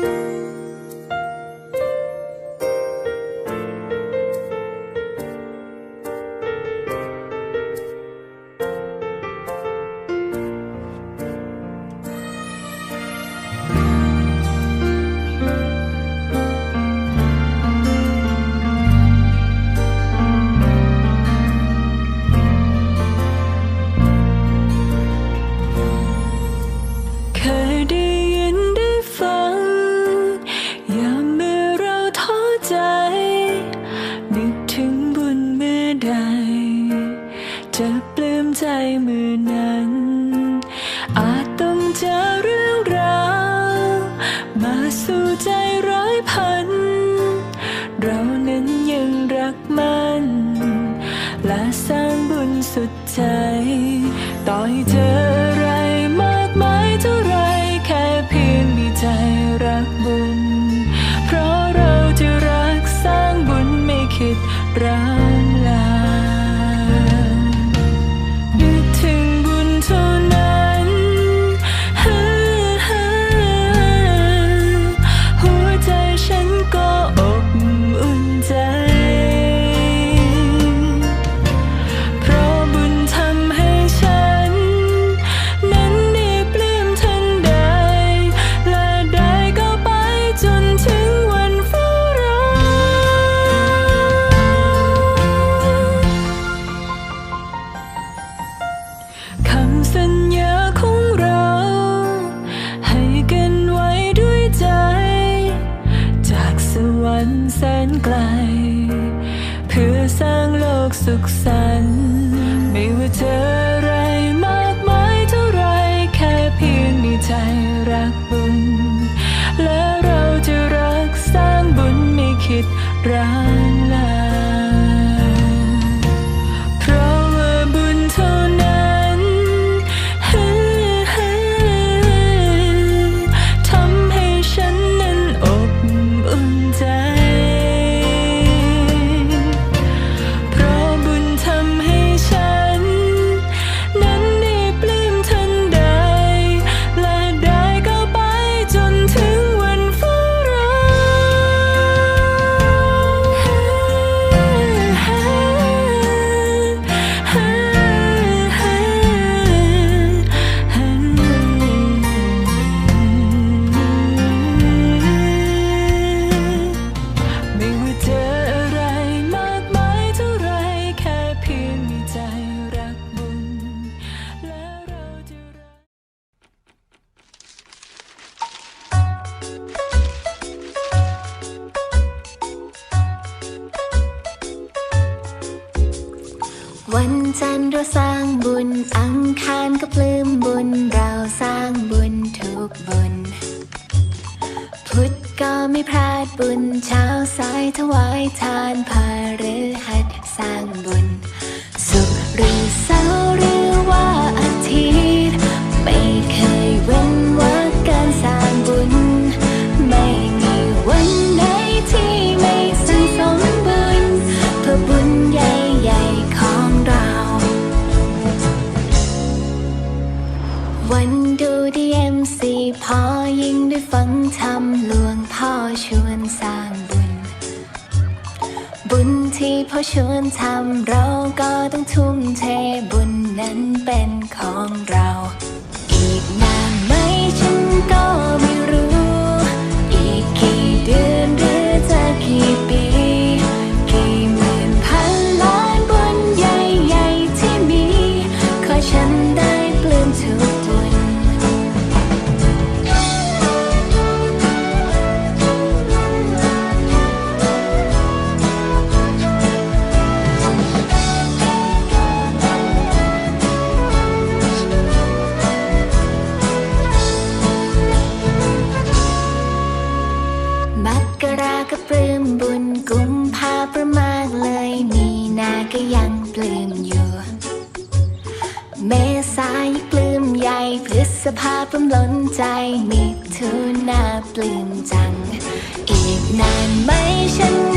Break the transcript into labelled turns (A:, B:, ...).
A: เค ใจ นึกถึงบุญเมื่อใด จะปลื้มใจเมื่อนั้น อาจต้องเจอเรื่องราว มาสู่ใจร้อยพัน เรานั้นยังรักมัน และสร้างบุญสุดใจ ต่อให้เจอ รัก สุขสันต์ไม่ว่าเจออะไรมากมายเท่าไรแค่เพียงมีใจรักบุญ และเราจะรักสร้างบุญไม่คิดร้าย วั
B: นจันทร์เราสร้างบุญ อังคารก็ปลื้มบุญ เราสร้างบุญทุกบุญ พุธก็ไม่พลาดบุญ เช้าสายถวายทานพาฤหัสสร้างบุญ สุขหรือเสาร์ วันดูดีเอ็มซีพอยิ่งด้วยฟังธรรมหลวงพ่อชวนสร้างบุญ บุญที่พ่อชวนทำเราก็ต้องทุ่มเทบุญนั้นเป็นของเรา อีกนาน กุมภาประมากเลย มีนาก็ยังปลื้มอยู่ เมษายปลื้มใหญ่พฤษภาปลื้มล้นใจ มิถุนาปลื้มจัง อีกนานไหมฉัน